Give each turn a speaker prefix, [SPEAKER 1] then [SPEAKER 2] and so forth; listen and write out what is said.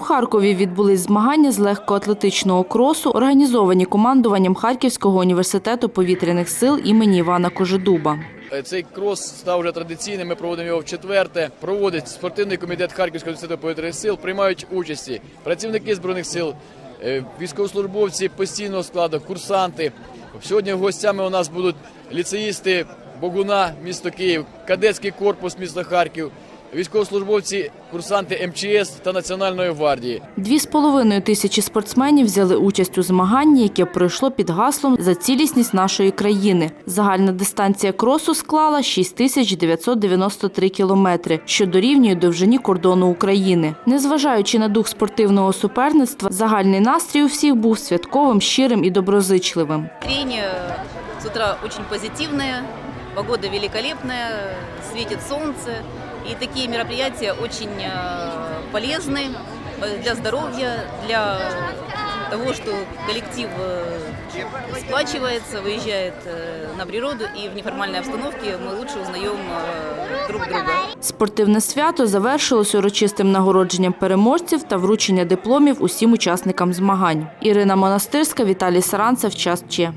[SPEAKER 1] Харкові відбулись змагання з легкоатлетичного кросу, організовані командуванням Харківського університету повітряних сил імені Івана Кожедуба.
[SPEAKER 2] Е, Цей крос став вже традиційним. Ми проводимо його в четверте. Проводить спортивний комітет Харківського університету повітряних сил. Приймають участі працівники збройних сил, е, військовослужбовці постійного складу, курсанти. Сьогодні гостями у нас будуть ліцеїсти Богуна, місто Київ, кадетський корпус міста Харків, військовослужбовці, курсанти МЧС та Національної гвардії.
[SPEAKER 1] Дві з половиною тисячі спортсменів взяли участь у змаганні, яке пройшло під гаслом за цілісність нашої країни. Загальна дистанція кросу склала 6993 кілометри, що дорівнює довжині кордону України. Незважаючи на дух спортивного суперництва, загальний настрій у всіх був святковим, щирим і доброзичливим.
[SPEAKER 3] Настроение с утра очень позитивное, погода великолепная, светит солнце. И такие мероприятия очень э, полезны э, для здоровья, для того, что коллектив э, сплачивается, выезжает э, на природу, и в неформальной обстановке мы лучше узнаем э, друг друга.
[SPEAKER 1] Спортивне свято завершилось урочистим нагородженням переможців та вручення дипломів усім учасникам змагань. Ірина Монастирська, Віталій Саранцев. Час Че.